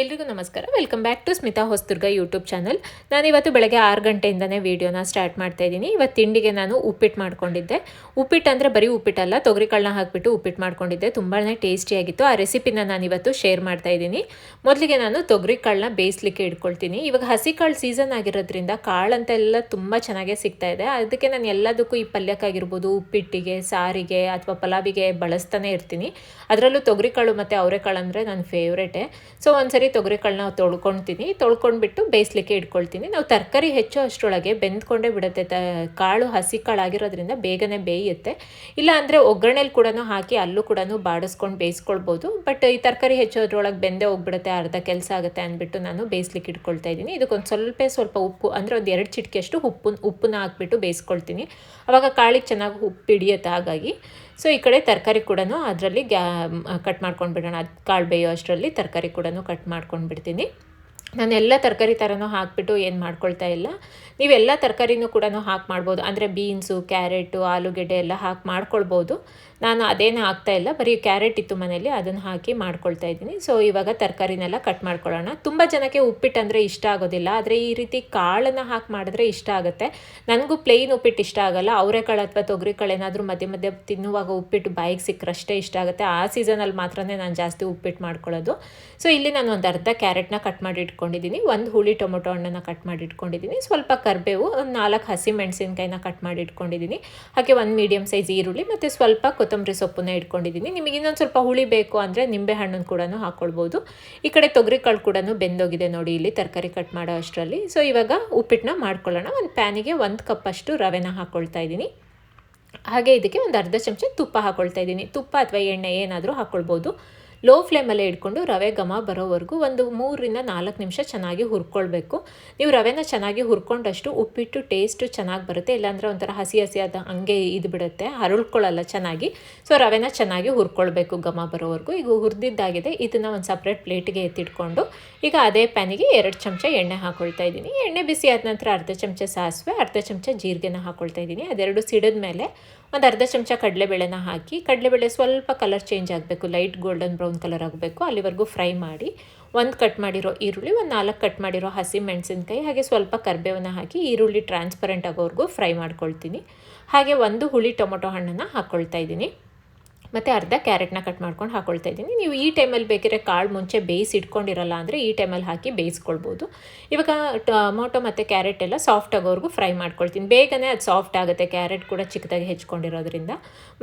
ಎಲ್ರಿಗೂ ನಮಸ್ಕಾರ. Welcome back to Smitha Hosadurga YouTube channel ನಾನಿವತ್ತು ಬೆಳಗ್ಗೆ ಆರು ಗಂಟೆಯಿಂದನೇ ವೀಡಿಯೋನ ಸ್ಟಾರ್ಟ್ ಮಾಡ್ತಾ ಇದ್ದೀನಿ. ಇವತ್ತು ತಿಂಡಿಗೆ ನಾನು ಉಪ್ಪಿಟ್ಟು ಮಾಡ್ಕೊಂಡಿದ್ದೆ. ಉಪ್ಪಿಟ್ಟು ಅಂದರೆ ಬರೀ ಉಪ್ಪಿಟ್ಟಲ್ಲ ತೊಗರಿಕಾಳನ್ನ ಹಾಕಿಬಿಟ್ಟು ಉಪ್ಪಿಟ್ಟು ಮಾಡ್ಕೊಂಡಿದ್ದೆ. ತುಂಬಾ ಟೇಸ್ಟಿಯಾಗಿತ್ತು ಆ ರೆಸಿಪಿನ ನಾನು ಇವತ್ತು ಶೇರ್ ಮಾಡ್ತಾ ಇದ್ದೀನಿ. ಮೊದಲಿಗೆ ನಾನು ತೊಗರಿಕಾಳನ್ನ ಬೇಯಿಸ್ಲಿಕ್ಕೆ ಇಟ್ಕೊಳ್ತೀನಿ. ಇವಾಗ ಹಸಿ ಕಾಳು ಸೀಸನ್ ಆಗಿರೋದ್ರಿಂದ ಕಾಳಂತೆಲ್ಲ ತುಂಬ ಚೆನ್ನಾಗೇ ಸಿಗ್ತಾ ಇದೆ. ಅದಕ್ಕೆ ನಾನು ಎಲ್ಲದಕ್ಕೂ ಈ ಪಲ್ಯಕ್ಕಾಗಿರ್ಬೋದು ಉಪ್ಪಿಟ್ಟಿಗೆ, ಸಾರಿಗೆ ಅಥವಾ ಪಲಾವಿಗೆ ಬಳಸ್ತಾನೆ ಇರ್ತೀನಿ. ಅದರಲ್ಲೂ ತೊಗರಿಕಾಳು ಮತ್ತು ಅವರೆಕಾಳು ಅಂದರೆ ನನ್ನ ಫೇವ್ರೇಟೇ ಸೊ ಒಂದ್ಸರಿ ತೊಗರಿಕಾಳನ್ನ ತೊಳ್ಕೊಳ್ತೀನಿ ತೊಳ್ಕೊಂಡ್ಬಿಟ್ಟು ಬೇಯಿಸ್ಲಿಕ್ಕೆ ಇಟ್ಕೊಳ್ತೀನಿ. ನಾವು ತರಕಾರಿ ಹೆಚ್ಚೋ ಅಷ್ಟರೊಳಗೆ ಬೆಂದ್ಕೊಂಡೇ ಬಿಡುತ್ತೆ. ತ, ಕಾಳು ಹಸಿ ಕಾಳು ಆಗಿರೋದ್ರಿಂದ ಬೇಗನೆ ಬೇಯುತ್ತೆ. ಇಲ್ಲ ಅಂದರೆ ಒಗ್ಗರಣೆಲಿ ಕೂಡ ಹಾಕಿ ಅಲ್ಲೂ ಕೂಡ ಬಾಡಿಸ್ಕೊಂಡು ಬೇಯಿಸ್ಕೊಳ್ಬೋದು. ಬಟ್ ಈ ತರಕಾರಿ ಹೆಚ್ಚೋದ್ರೊಳಗೆ ಬೆಂದೇ ಹೋಗ್ಬಿಡುತ್ತೆ, ಅರ್ಧ ಕೆಲಸ ಆಗುತ್ತೆ ಅಂದ್ಬಿಟ್ಟು ನಾನು ಬೇಯಿಸ್ಲಿಕ್ಕೆ ಇಟ್ಕೊಳ್ತಾ ಇದ್ದೀನಿ. ಇದಕ್ಕೊಂದು ಸ್ವಲ್ಪ ಸ್ವಲ್ಪ ಉಪ್ಪು, ಅಂದರೆ ಒಂದು ಎರಡು ಚಿಟಿಕೆಯಷ್ಟು ಉಪ್ಪು, ಉಪ್ಪನ್ನ ಹಾಕ್ಬಿಟ್ಟು ಬೇಯಿಸ್ಕೊಳ್ತೀನಿ. ಆವಾಗ ಕಾಳಿಗೆ ಚೆನ್ನಾಗಿ ಉಪ್ಪು ಹಿಡಿಯುತ್ತೆ ಹಾಗಾಗಿ. ಸೊ ಈ ಕಡೆ ತರಕಾರಿ ಕೂಡ ಅದರಲ್ಲಿ ಗ್ಯಾ ಕಟ್ ಮಾಡ್ಕೊಂಡು ಬಿಡೋಣ ಅದು ಕಾಳು ಬೇಯೋ ಅಷ್ಟರಲ್ಲಿ ತರಕಾರಿ ಕೂಡ ಕಟ್ ಮಾಡ್ಕೊಂಡು ಬಿಡ್ತೀನಿ ನಾನು ಎಲ್ಲ ತರಕಾರಿ ಥರನೂ ಹಾಕಿಬಿಟ್ಟು ಏನು ಮಾಡ್ಕೊಳ್ತಾ ಇಲ್ಲ. ನೀವೆಲ್ಲ ತರಕಾರಿನೂ ಕೂಡ ಹಾಕಿ ಮಾಡ್ಬೋದು. ಅಂದರೆ ಬೀನ್ಸು, ಕ್ಯಾರೆಟು, ಆಲೂಗೆಡ್ಡೆ ಎಲ್ಲ ಹಾಕಿ ಮಾಡ್ಕೊಳ್ಬೋದು. ನಾನು ಅದೇನು ಹಾಕ್ತಾ ಇಲ್ಲ. ಬರೀ ಕ್ಯಾರೆಟ್ ಇತ್ತು ಮನೇಲಿ ಅದನ್ನು ಹಾಕಿ ಮಾಡ್ಕೊಳ್ತಾ ಇದ್ದೀನಿ. ಸೊ ಇವಾಗ ತರಕಾರಿನೆಲ್ಲ ಕಟ್ ಮಾಡ್ಕೊಳ್ಳೋಣ. ತುಂಬ ಜನಕ್ಕೆ ಉಪ್ಪಿಟ್ಟು ಅಂದರೆ ಇಷ್ಟ ಆಗೋದಿಲ್ಲ. ಆದರೆ ಈ ರೀತಿ ಕಾಳನ್ನು ಹಾಕಿ ಮಾಡಿದ್ರೆ ಇಷ್ಟ ಆಗುತ್ತೆ. ನನಗೂ ಪ್ಲೇನ್ ಉಪ್ಪಿಟ್ಟು ಇಷ್ಟ ಆಗಲ್ಲ. ಅವರೆಕಾಳು ಅಥವಾ ತೊಗರಿಕಾಳು ಏನಾದರೂ ಮಧ್ಯೆ ಮಧ್ಯೆ ತಿನ್ನುವಾಗ ಉಪ್ಪಿಟ್ಟು ಬಾಯಿಗೆ ಸಿಕ್ಕರಷ್ಟೇ ಇಷ್ಟ ಆಗುತ್ತೆ. ಆ ಸೀಸನಲ್ಲಿ ಮಾತ್ರನೇ ನಾನು ಜಾಸ್ತಿ ಉಪ್ಪಿಟ್ಟು ಮಾಡ್ಕೊಳ್ಳೋದು. ಸೊ ಇಲ್ಲಿ ನಾನು ಒಂದು ಅರ್ಧ ಕ್ಯಾರೆಟ್ನ ಕಟ್ ಮಾಡಿ ಇಟ್ಕೊಂಡಿದ್ದೀನಿ. ಒಂದು ಹುಳಿ ಟೊಮೊಟೊ ಹಣ್ಣನ್ನು ಕಟ್ ಮಾಡಿ ಇಟ್ಕೊಂಡಿದ್ದೀನಿ ಸ್ವಲ್ಪ ಕರಿಬೇವು, ಒಂದು ನಾಲ್ಕು ಹಸಿ ಮೆಣಸಿನಕಾಯಿನ ಕಟ್ ಮಾಡಿ ಇಟ್ಕೊಂಡಿದ್ದೀನಿ ಹಾಗೆ ಒಂದು ಮೀಡಿಯಮ್ ಸೈಜ್ ಈರುಳ್ಳಿ ಮತ್ತು ಸ್ವಲ್ಪ ಕೊತ್ತಂಬರಿ ಸೊಪ್ಪನ್ನ ಇಟ್ಕೊಂಡಿದ್ದೀನಿ. ನಿಮಗೆ ಇನ್ನೊಂದು ಸ್ವಲ್ಪ ಹುಳಿ ಬೇಕು ಅಂದರೆ ನಿಂಬೆ ಹಣ್ಣನ್ನು ಕೂಡ ಹಾಕ್ಕೊಳ್ಬೋದು ಈ ಕಡೆ ತೊಗರಿ ಕಾಳು ಕೂಡ ಬೆಂದೋಗಿದೆ ನೋಡಿ ಇಲ್ಲಿ ತರಕಾರಿ ಕಟ್ ಮಾಡೋ ಅಷ್ಟರಲ್ಲಿ. ಸೊ ಇವಾಗ ಉಪ್ಪಿಟ್ಟನ್ನ ಮಾಡ್ಕೊಳ್ಳೋಣ. ಒಂದು ಪ್ಯಾನಿಗೆ ಒಂದು ಕಪ್ಪಷ್ಟು ರವೆನ ಹಾಕ್ಕೊಳ್ತಾ ಇದ್ದೀನಿ. ಹಾಗೆ ಇದಕ್ಕೆ ಒಂದು ಅರ್ಧ ಚಮಚ ತುಪ್ಪ ಹಾಕ್ಕೊಳ್ತಾ ಇದ್ದೀನಿ. ತುಪ್ಪ ಅಥವಾ ಎಣ್ಣೆ ಏನಾದರೂ ಹಾಕ್ಕೊಳ್ಬೋದು ಲೋ ಫ್ಲೇಮಲ್ಲೇ ಇಟ್ಕೊಂಡು ರವೆ ಘಮ ಬರೋವರೆಗೂ ಒಂದು ಮೂರರಿಂದ ನಾಲ್ಕು ನಿಮಿಷ ಚೆನ್ನಾಗಿ ಹುರ್ಕೊಳ್ಬೇಕು. ನೀವು ರವೆನ ಚೆನ್ನಾಗಿ ಹುರ್ಕೊಂಡಷ್ಟು ಉಪ್ಪಿಟ್ಟು ಟೇಸ್ಟು ಚೆನ್ನಾಗಿ ಬರುತ್ತೆ. ಇಲ್ಲಾಂದರೆ ಒಂಥರ ಹಸಿ ಹಸಿಯಾದ ಹಂಗೆ ಇದು ಬಿಡುತ್ತೆ. ಹರಳ್ಕೊಳ್ಳಲ್ಲ ಚೆನ್ನಾಗಿ. ಸೊ, ರವೆನ ಚೆನ್ನಾಗಿ ಹುರ್ಕೊಳ್ಬೇಕು ಘಮ ಬರೋವರೆಗೂ. ಈಗ ಹುರಿದಿದ್ದಾಗಿದೆ. ಇದನ್ನು ಒಂದು ಸಪ್ರೇಟ್ ಪ್ಲೇಟಿಗೆ ಎತ್ತಿಟ್ಕೊಂಡು ಈಗ ಅದೇ ಪ್ಯಾನಿಗೆ ಎರಡು ಚಮಚ ಎಣ್ಣೆ ಹಾಕೊಳ್ತಾ ಇದ್ದೀನಿ. ಎಣ್ಣೆ ಬಿಸಿ ಆದ ನಂತರ ಅರ್ಧ ಚಮಚ ಸಾಸಿವೆ, ಅರ್ಧ ಚಮಚ ಜೀರಿಗೆನ ಹಾಕೊಳ್ತಾ ಇದ್ದೀನಿ. ಅದೆರಡು ಸಿಡಿದ ಮೇಲೆ ಒಂದು ಅರ್ಧ ಚಮಚ ಕಡಲೆಬೇಳೆನ ಹಾಕಿ, ಕಡಲೆಬೇಳೆ ಸ್ವಲ್ಪ ಕಲರ್ ಚೇಂಜ್ ಆಗಬೇಕು ಲೈಟ್ ಗೋಲ್ಡನ್ ಬ್ರೌನ್ ಕಲರ್ ಆಗಬೇಕು. ಅಲ್ಲಿವರೆಗೂ ಫ್ರೈ ಮಾಡಿ, ಒಂದು ಕಟ್ ಮಾಡಿರೋ ಈರುಳ್ಳಿ, ಒಂದು ನಾಲ್ಕು ಕಟ್ ಮಾಡಿರೋ ಹಸಿ ಮೆಣಸಿನ್ಕಾಯಿ, ಹಾಗೆ ಸ್ವಲ್ಪ ಕರ್ಬೇವನ್ನು ಹಾಕಿ ಈರುಳ್ಳಿ ಟ್ರಾನ್ಸ್ಪರೆಂಟ್ ಆಗೋವರೆಗೂ ಫ್ರೈ ಮಾಡ್ಕೊಳ್ತೀನಿ. ಹಾಗೆ ಒಂದು ಹುಳಿ ಟೊಮೊಟೊ ಹಣ್ಣನ್ನು ಹಾಕ್ಕೊಳ್ತಾ ಇದ್ದೀನಿ. ಮತ್ತು ಅರ್ಧ ಕ್ಯಾರೆಟ್ನ ಕಟ್ ಮಾಡ್ಕೊಂಡು ಹಾಕ್ಕೊಳ್ತಾ ಇದ್ದೀನಿ. ನೀವು ಈ ಟೈಮಲ್ಲಿ ಬೇಕಿದ್ರೆ ಕಾಳು ಮುಂಚೆ ಬೇಯಿಸಿ ಇಟ್ಕೊಂಡಿರಲ್ಲ ಅಂದರೆ ಈ ಟೈಮಲ್ಲಿ ಹಾಕಿ ಬೇಯಿಸ್ಕೊಳ್ಬೋದು. ಇವಾಗ ಟೊಮೊಟೊ ಮತ್ತು ಕ್ಯಾರೆಟ್ ಎಲ್ಲ ಸಾಫ್ಟ್ ಆಗೋವರೆಗೂ ಫ್ರೈ ಮಾಡ್ಕೊಳ್ತೀನಿ. ಬೇಗನೆ ಅದು ಸಾಫ್ಟ್ ಆಗುತ್ತೆ. ಕ್ಯಾರೆಟ್ ಕೂಡ ಚಿಕ್ಕದಾಗಿ ಹೆಚ್ಕೊಂಡಿರೋದ್ರಿಂದ.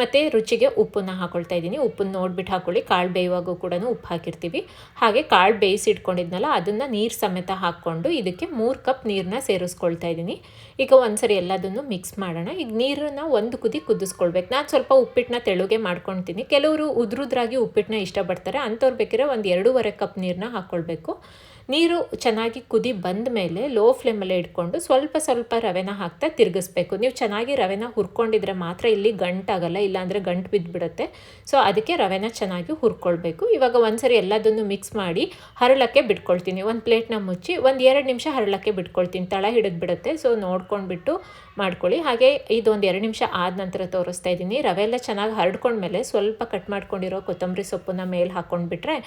ಮತ್ತು ರುಚಿಗೆ ಉಪ್ಪನ್ನ ಹಾಕ್ಕೊಳ್ತಾ ಇದ್ದೀನಿ. ಉಪ್ಪನ್ನು ನೋಡ್ಬಿಟ್ಟು ಹಾಕೊಳ್ಳಿ. ಕಾಳು ಬೇಯುವಾಗೂ ಕೂಡ ಉಪ್ಪು ಹಾಕಿರ್ತೀವಿ. ಹಾಗೆ ಕಾಳು ಬೇಯಿಸಿ ಇಟ್ಕೊಂಡಿದ್ನಲ್ಲ, ಅದನ್ನು ನೀರು ಸಮೇತ ಹಾಕ್ಕೊಂಡು ಇದಕ್ಕೆ ಮೂರು ಕಪ್ ನೀರನ್ನ ಸೇರಿಸ್ಕೊಳ್ತಾ ಇದ್ದೀನಿ. ಈಗ ಒಂದ್ಸರಿ ಎಲ್ಲದನ್ನು ಮಿಕ್ಸ್ ಮಾಡೋಣ. ಈಗ ನೀರನ್ನು ಒಂದು ಕುದಿ ಕುದಿಸ್ಕೊಳ್ಬೇಕು. ನಾನು ಸ್ವಲ್ಪ ಉಪ್ಪಿಟ್ಟನ್ನ ತೆಳುಗೆ ಮಾಡ್ಕೊಳ್ತೀನಿ. ಕೆಲವರು ಉದ್ರುದ್ರಾಗಿ ಉಪ್ಪಿಟ್ಟನ್ನ ಇಷ್ಟಪಡ್ತಾರೆ. ಅಂಥವ್ರು ಬೇಕಿದ್ರೆ ಒಂದು ಎರಡೂವರೆ ಕಪ್ ನೀರನ್ನ ಹಾಕ್ಕೊಳ್ಬೇಕು ನೀರು ಚೆನ್ನಾಗಿ ಕುದಿ ಬಂದ ಮೇಲೆ ಲೋ ಫ್ಲೇಮಲ್ಲೇ ಇಟ್ಕೊಂಡು ಸ್ವಲ್ಪ ಸ್ವಲ್ಪ ರವೆನ ಹಾಕ್ತಾ ತಿರುಗಿಸ್ಬೇಕು. ನೀವು ಚೆನ್ನಾಗಿ ರವೆನ ಹುರ್ಕೊಂಡಿದ್ರೆ ಮಾತ್ರ ಇಲ್ಲಿ ಗಂಟಾಗಲ್ಲ, ಇಲ್ಲಾಂದರೆ ಗಂಟು ಬಿದ್ದುಬಿಡುತ್ತೆ ಸೊ, ಅದಕ್ಕೆ ರವೆನ ಚೆನ್ನಾಗಿ ಹುರ್ಕೊಳ್ಬೇಕು. ಇವಾಗ ಒಂದ್ಸರಿ ಎಲ್ಲದನ್ನು ಮಿಕ್ಸ್ ಮಾಡಿ ಹರಳಕ್ಕೆ ಬಿಟ್ಕೊಳ್ತೀನಿ. ಒಂದು ಪ್ಲೇಟ್ನ ಮುಚ್ಚಿ ಒಂದು ಎರಡು ನಿಮಿಷ ಹರಳಕ್ಕೆ ಬಿಟ್ಕೊಳ್ತೀನಿ. ತಳ ಹಿಡಿದು ಬಿಡುತ್ತೆ ಸೊ, ನೋಡ್ಕೊಂಡ್ಬಿಟ್ಟು ಮಾಡ್ಕೊಳ್ಳಿ. ಹಾಗೆ ಇದೊಂದು ಎರಡು ನಿಮಿಷ ಆದ ನಂತರ ತೋರಿಸ್ತಾ ಇದ್ದೀನಿ. ರವೆ ಎಲ್ಲ ಚೆನ್ನಾಗಿ ಹರಡ್ಕೊಂಡ್ಮೇಲೆ ಸ್ವಲ್ಪ ಕಟ್ ಮಾಡ್ಕೊಂಡಿರೋ ಕೊತ್ತಂಬರಿ ಸೊಪ್ಪನ್ನ ಮೇಲೆ ಹಾಕ್ಕೊಂಡ್ಬಿಟ್ರೆ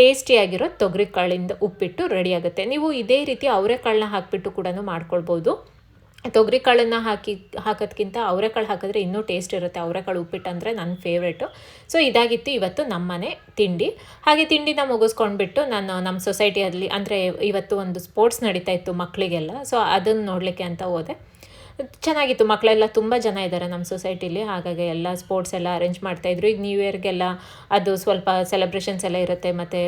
ಟೇಸ್ಟಿಯಾಗಿರೋ ತೊಗರಿ ಕಾಳಿಂದ ಉಪ್ಪಿಟ್ಟು ರೆಡಿ ಆಗುತ್ತೆ. ನೀವು ಇದೇ ರೀತಿ ಅವರೆಕಾಳನ್ನ ಹಾಕಿಬಿಟ್ಟು ಕೂಡ ಮಾಡ್ಕೊಳ್ಬೋದು. ತೊಗರಿ ಕಾಳನ್ನು ಹಾಕಿ, ಹಾಕೋದ್ಕಿಂತ ಅವರೆಕಾಳು ಹಾಕಿದ್ರೆ ಇನ್ನೂ ಟೇಸ್ಟ್ ಇರುತ್ತೆ. ಅವರೆಕಾಳು ಉಪ್ಪಿಟ್ಟು ಅಂದರೆ ನನ್ನ ಫೇವ್ರೇಟು ಸೊ ಇದಾಗಿತ್ತು ಇವತ್ತು ನಮ್ಮನೆ ತಿಂಡಿ. ಹಾಗೆ ತಿಂಡಿನ ಮುಗಿಸ್ಕೊಂಡ್ಬಿಟ್ಟು ನಾನು ನಮ್ಮ ಸೊಸೈಟಿಯಲ್ಲಿ ಅಂದರೆ ಇವತ್ತು ಒಂದು ಸ್ಪೋರ್ಟ್ಸ್ ನಡೀತಾ ಇತ್ತು ಮಕ್ಕಳಿಗೆಲ್ಲ ಸೊ ಅದನ್ನು ನೋಡಲಿಕ್ಕೆ ಅಂತ ಹೋದೆ. ಚೆನ್ನಾಗಿತ್ತು. ಮಕ್ಕಳೆಲ್ಲ ತುಂಬ ಜನ ಇದ್ದಾರೆ ನಮ್ಮ ಸೊಸೈಟಿಲಿ ಹಾಗಾಗಿ ಎಲ್ಲ ಸ್ಪೋರ್ಟ್ಸ್ ಎಲ್ಲ ಅರೇಂಜ್ ಮಾಡ್ತಾಯಿದ್ರು ಈಗ ನ್ಯೂ ಇಯರ್ಗೆಲ್ಲ ಅದು ಸ್ವಲ್ಪ ಸೆಲೆಬ್ರೇಷನ್ಸ್ ಎಲ್ಲ ಇರುತ್ತೆ. ಮತ್ತು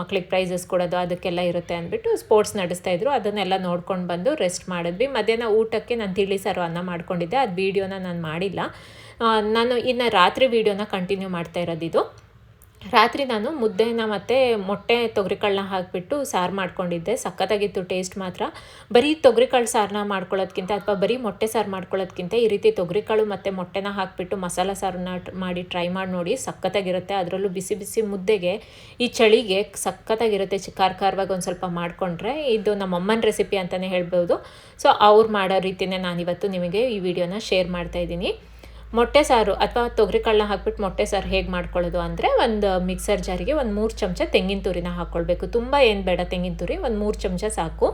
ಮಕ್ಳಿಗೆ ಪ್ರೈಸಸ್ ಕೊಡೋದು ಅದಕ್ಕೆಲ್ಲ ಇರುತ್ತೆ ಅಂದ್ಬಿಟ್ಟು ಸ್ಪೋರ್ಟ್ಸ್ ನಡೆಸ್ತಾಯಿದ್ರು ಅದನ್ನೆಲ್ಲ ನೋಡ್ಕೊಂಡು ಬಂದು ರೆಸ್ಟ್ ಮಾಡಿದ್ವಿ. ಮಧ್ಯಾಹ್ನ ಊಟಕ್ಕೆ ನಾನು ತಿಳಿ ಸಾರು ಅನ್ನ ಮಾಡ್ಕೊಂಡಿದ್ದೆ. ಅದು ವೀಡಿಯೋನ ನಾನು ಮಾಡಿಲ್ಲ. ನಾನು ಇನ್ನು ರಾತ್ರಿ ವೀಡಿಯೋನ ಕಂಟಿನ್ಯೂ ಮಾಡ್ತಾ ಇರೋದಿದು. ರಾತ್ರಿ ನಾನು ಮುದ್ದೆನ ಮತ್ತು ಮೊಟ್ಟೆ ತೊಗರಿಕಾಳನ್ನ ಹಾಕಿಬಿಟ್ಟು ಸಾರು ಮಾಡ್ಕೊಂಡಿದ್ದೆ. ಸಖತ್ತಾಗಿತ್ತು ಟೇಸ್ಟ್ ಮಾತ್ರ. ಬರೀ ತೊಗರಿಕಾಳು ಸಾರನ್ನ ಮಾಡ್ಕೊಳ್ಳೋದ್ಕಿಂತ ಅಥವಾ ಬರೀ ಮೊಟ್ಟೆ ಸಾರು ಮಾಡ್ಕೊಳ್ಳೋದ್ಕಿಂತ ಈ ರೀತಿ ತೊಗರಿಕಾಳು ಮತ್ತು ಮೊಟ್ಟೆನ ಹಾಕಿಬಿಟ್ಟು ಮಸಾಲ ಸಾರನ್ನ ಮಾಡಿ ಟ್ರೈ ಮಾಡಿ ನೋಡಿ ಸಖತ್ತಾಗಿರುತ್ತೆ. ಅದರಲ್ಲೂ ಬಿಸಿ ಬಿಸಿ ಮುದ್ದೆಗೆ ಈ ಚಳಿಗೆ ಸಖತ್ತಾಗಿರುತ್ತೆ ಖಾರ ಖಾರವಾಗಿ ಒಂದು ಸ್ವಲ್ಪ ಮಾಡಿಕೊಂಡ್ರೆ. ಇದು ನಮ್ಮಮ್ಮನ ರೆಸಿಪಿ ಅಂತಲೇ ಹೇಳ್ಬೋದು. ಸೊ ಅವ್ರು ಮಾಡೋ ರೀತಿಯೇ ನಾನಿವತ್ತು ನಿಮಗೆ ಈ ವಿಡಿಯೋನ ಶೇರ್ ಮಾಡ್ತಾಯಿದ್ದೀನಿ ಮೊಟ್ಟೆ ಸಾರು ಅಥವಾ ತೊಗರಿ ಕಾಳನ್ನ ಹಾಕ್ಬಿಟ್ಟು ಮೊಟ್ಟೆ ಸಾರು ಹೇಗೆ ಮಾಡ್ಕೊಳ್ಳೋದು ಅಂದರೆ ಒಂದು ಮಿಕ್ಸರ್ ಜಾರಿಗೆ ಒಂದು ಮೂರು ಚಮಚ ತೆಂಗಿನ ತುರಿನ ಹಾಕ್ಕೊಳ್ಬೇಕು ತುಂಬ ಏನು ಬೇಡ, ತೆಂಗಿನ ತುರಿ ಒಂದು ಮೂರು ಚಮಚ ಸಾಕು.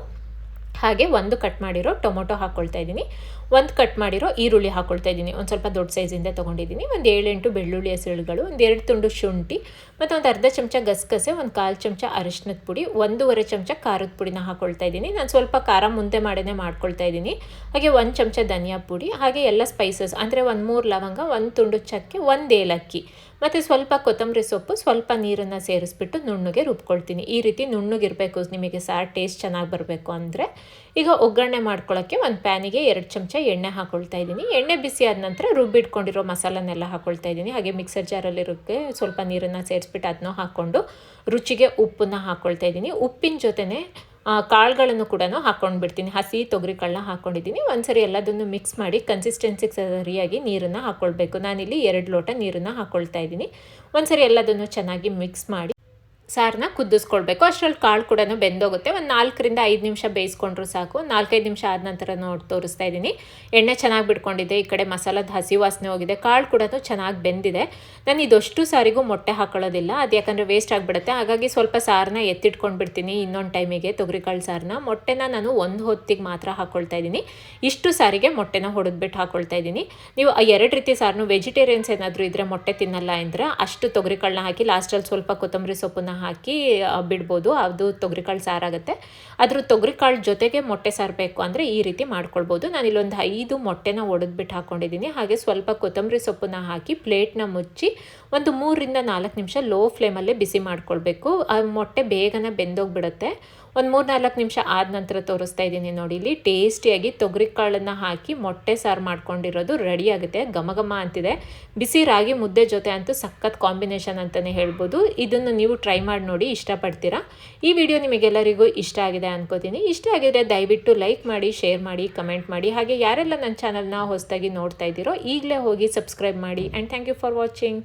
ಹಾಗೆ ಒಂದು ಕಟ್ ಮಾಡಿರೋ ಟೊಮೊಟೊ ಹಾಕ್ಕೊಳ್ತಾ ಇದ್ದೀನಿ. ಒಂದು ಕಟ್ ಮಾಡಿರೋ ಈರುಳ್ಳಿ ಹಾಕ್ಕೊಳ್ತಾ ಇದ್ದೀನಿ. ಒಂದು ಸ್ವಲ್ಪ ದೊಡ್ಡ ಸೈಜಿಂದ ತೊಗೊಂಡಿದ್ದೀನಿ. ಒಂದು ಏಳೆಂಟು ಬೆಳ್ಳುಳ್ಳಿ ಹೆಸರುಗಳು ಒಂದು ಎರಡು ತುಂಡು ಶುಂಠಿ ಮತ್ತು ಒಂದು ಅರ್ಧ ಚಮಚ ಗಸಗಸೆ, ಒಂದು ಕಾಲು ಚಮಚ ಅರಿಶಿನದ ಪುಡಿ, ಒಂದೂವರೆ ಚಮಚ ಖಾರದ ಪುಡಿನ ಹಾಕ್ಕೊಳ್ತಾ ಇದ್ದೀನಿ. ನಾನು ಸ್ವಲ್ಪ ಖಾರ ಮುಂದೆ ಮಾಡೇ ಮಾಡ್ಕೊಳ್ತಾ ಇದ್ದೀನಿ. ಹಾಗೆ ಒಂದು ಚಮಚ ಧನಿಯಾ ಪುಡಿ, ಹಾಗೆ ಎಲ್ಲ ಸ್ಪೈಸಸ್ ಅಂದರೆ ಒಂದು ಮೂರು ಲವಂಗ, ಒಂದು ತುಂಡು ಚಕ್ಕೆ, ಒಂದು ಏಲಕ್ಕಿ ಮತ್ತು ಸ್ವಲ್ಪ ಕೊತ್ತಂಬರಿ ಸೊಪ್ಪು, ಸ್ವಲ್ಪ ನೀರನ್ನು ಸೇರಿಸ್ಬಿಟ್ಟು ನುಣ್ಣಗೆ ರುಬ್ಕೊಳ್ತೀನಿ. ಈ ರೀತಿ ನುಣ್ಣಗಿರಬೇಕು. ನಿಮಗೆ ಸಾರು ಟೇಸ್ಟ್ ಚೆನ್ನಾಗಿ ಬರಬೇಕು ಅಂದರೆ ಈಗ ಒಗ್ಗರಣೆ ಮಾಡ್ಕೊಳ್ಳೋಕ್ಕೆ ಒಂದು ಪ್ಯಾನಿಗೆ ಎರಡು ಚಮಚ ಎಣ್ಣೆ ಹಾಕ್ಕೊಳ್ತಾ ಇದ್ದೀನಿ. ಎಣ್ಣೆ ಬಿಸಿ ಆದ ನಂತರ ರುಬ್ಬಿಟ್ಕೊಂಡಿರೋ ಮಸಾಲನೆಲ್ಲ ಹಾಕ್ಕೊಳ್ತಾ ಇದ್ದೀನಿ. ಹಾಗೆ ಮಿಕ್ಸರ್ ಜಾರಲ್ಲಿರೋಕ್ಕೆ ಸ್ವಲ್ಪ ನೀರನ್ನು ಸೇರಿಸ್ಬಿಟ್ಟು ಅದನ್ನೂ ಹಾಕ್ಕೊಂಡು ರುಚಿಗೆ ಉಪ್ಪನ್ನ ಹಾಕ್ಕೊಳ್ತಾ ಇದ್ದೀನಿ. ಉಪ್ಪಿನ ಜೊತೆನೇ ಕಾಳುಗಳನ್ನು ಕೂಡ ಹಾಕ್ಕೊಂಡು ಬಿಡ್ತೀನಿ. ಹಸಿ ತೊಗರಿ ಕಾಳನ್ನ ಹಾಕ್ಕೊಂಡಿದ್ದೀನಿ ಒಂದ್ಸರಿ ಎಲ್ಲದನ್ನು ಮಿಕ್ಸ್ ಮಾಡಿ ಕನ್ಸಿಸ್ಟೆನ್ಸಿಗೆ ಸರಿಯಾಗಿ ನೀರನ್ನು ಹಾಕ್ಕೊಳ್ಬೇಕು ನಾನಿಲ್ಲಿ ಎರಡು ಲೋಟ ನೀರನ್ನು ಹಾಕ್ಕೊಳ್ತಾ ಇದ್ದೀನಿ. ಒಂದ್ಸರಿ ಎಲ್ಲದನ್ನು ಚೆನ್ನಾಗಿ ಮಿಕ್ಸ್ ಮಾಡಿ ಸಾರನ್ನ ಕುದಿಸ್ಕೊಳ್ಬೇಕು. ಅಷ್ಟರಲ್ಲಿ ಕಾಳು ಕೂಡ ಬೆಂದೋಗುತ್ತೆ. ಒಂದು ನಾಲ್ಕರಿಂದ ಐದು ನಿಮಿಷ ಬೇಯಿಸ್ಕೊಂಡ್ರು ಸಾಕು. ನಾಲ್ಕೈದು ನಿಮಿಷ ಆದ ನಂತರ ನೋಡಿ ತೋರಿಸ್ತಾ ಇದ್ದೀನಿ. ಎಣ್ಣೆ ಚೆನ್ನಾಗಿ ಬಿಟ್ಕೊಂಡಿದೆ. ಈ ಕಡೆ ಮಸಾಲದ ಹಸಿ ವಾಸನೆ ಹೋಗಿದೆ. ಕಾಳು ಕೂಡ ಚೆನ್ನಾಗಿ ಬೆಂದಿದೆ. ನಾನು ಇದಷ್ಟು ಸಾರಿಗೂ ಮೊಟ್ಟೆ ಹಾಕೊಳ್ಳೋದಿಲ್ಲ. ಅದು ಯಾಕಂದರೆ ವೇಸ್ಟ್ ಆಗಿಬಿಡುತ್ತೆ. ಹಾಗಾಗಿ ಸ್ವಲ್ಪ ಸಾರನ್ನ ಎತ್ತಿಟ್ಕೊಂಡು ಬಿಡ್ತೀನಿ ಇನ್ನೊಂದು ಟೈಮಿಗೆ ತೊಗರಿಕಾಳು ಸಾರನ್ನ ಮೊಟ್ಟೆನ ನಾನು ಒಂದು ಹೊತ್ತಿಗೆ ಮಾತ್ರ ಹಾಕ್ಕೊಳ್ತಾ ಇದ್ದೀನಿ. ಇಷ್ಟು ಸಾರಿಗೆ ಮೊಟ್ಟೆನ ಹೊಡೆದ್ಬಿಟ್ಟು ಹಾಕ್ಕೊಳ್ತಾ ಇದ್ದೀನಿ. ನೀವು ಎರಡು ರೀತಿ ಸಾರನ್ನು ವೆಜಿಟೇರಿಯನ್ಸ್ ಏನಾದರೂ ಇದ್ದರೆ ಮೊಟ್ಟೆ ತಿನ್ನಲ್ಲ ಅಂದರೆ ಅಷ್ಟು ತೊಗರಿಕಾಳನ್ನ ಹಾಕಿ ಲಾಸ್ಟಲ್ಲಿ ಸ್ವಲ್ಪ ಕೊತ್ತಂಬರಿ ಸೊಪ್ಪನ್ನ ಹಾಕಿ ಬಿಡ್ಬೋದು. ಅದು ತೊಗರಿಕಾಳು ಸಾರಾಗುತ್ತೆ. ಅದ್ರ ತೊಗರಿಕಾಳು ಜೊತೆಗೆ ಮೊಟ್ಟೆ ಸಾರು ಬೇಕು ಅಂದರೆ ಈ ರೀತಿ ಮಾಡ್ಕೊಳ್ಬೋದು. ನಾನು ಇಲ್ಲೊಂದು ಐದು ಮೊಟ್ಟೆನ ಒಡೆದ್ಬಿಟ್ಟು ಹಾಕ್ಕೊಂಡಿದ್ದೀನಿ ಹಾಗೆ ಸ್ವಲ್ಪ ಕೊತ್ತಂಬರಿ ಸೊಪ್ಪನ್ನ ಹಾಕಿ ಪ್ಲೇಟ್ನ ಮುಚ್ಚಿ ಒಂದು ಮೂರರಿಂದ ನಾಲ್ಕು ನಿಮಿಷ ಲೋ ಫ್ಲೇಮಲ್ಲೇ ಬಿಸಿ ಮಾಡ್ಕೊಳ್ಬೇಕು. ಆ ಮೊಟ್ಟೆ ಬೇಗನೆ ಬೆಂದೋಗ್ಬಿಡುತ್ತೆ. ಒಂದು ಮೂರು ನಾಲ್ಕು ನಿಮಿಷ ಆದ ನಂತರ ತೋರಿಸ್ತಾ ಇದ್ದೀನಿ ನೋಡಿ ಇಲ್ಲಿ. ಟೇಸ್ಟಿಯಾಗಿ ತೊಗರಿ ಕಾಳನ್ನು ಹಾಕಿ ಮೊಟ್ಟೆ ಸಾರು ಮಾಡ್ಕೊಂಡಿರೋದು ರೆಡಿ ಆಗುತ್ತೆ. ಘಮ ಘಮ ಅಂತಿದೆ. ಬಿಸಿ ರಾಗಿ ಮುದ್ದೆ ಜೊತೆ ಅಂತೂ ಸಖತ್ ಕಾಂಬಿನೇಷನ್ ಅಂತಲೇ ಹೇಳ್ಬೋದು. ಇದನ್ನು ನೀವು ಟ್ರೈ ಮಾಡಿ ನೋಡಿ ಇಷ್ಟಪಡ್ತೀರಾ? ಈ ವಿಡಿಯೋ ನಿಮಗೆಲ್ಲರಿಗೂ ಇಷ್ಟ ಆಗಿದೆ ಅನ್ಕೋತೀನಿ. ಇಷ್ಟ ಆಗಿದ್ರೆ ದಯವಿಟ್ಟು ಲೈಕ್ ಮಾಡಿ, ಶೇರ್ ಮಾಡಿ, ಕಮೆಂಟ್ ಮಾಡಿ. ಹಾಗೆ ಯಾರೆಲ್ಲ ನನ್ನ ಚಾನಲ್ನ ಹೊಸದಾಗಿ ನೋಡ್ತಾ ಇದ್ದೀರೋ ಈಗಲೇ ಹೋಗಿ ಸಬ್ಸ್ಕ್ರೈಬ್ ಮಾಡಿ. And thank you for watching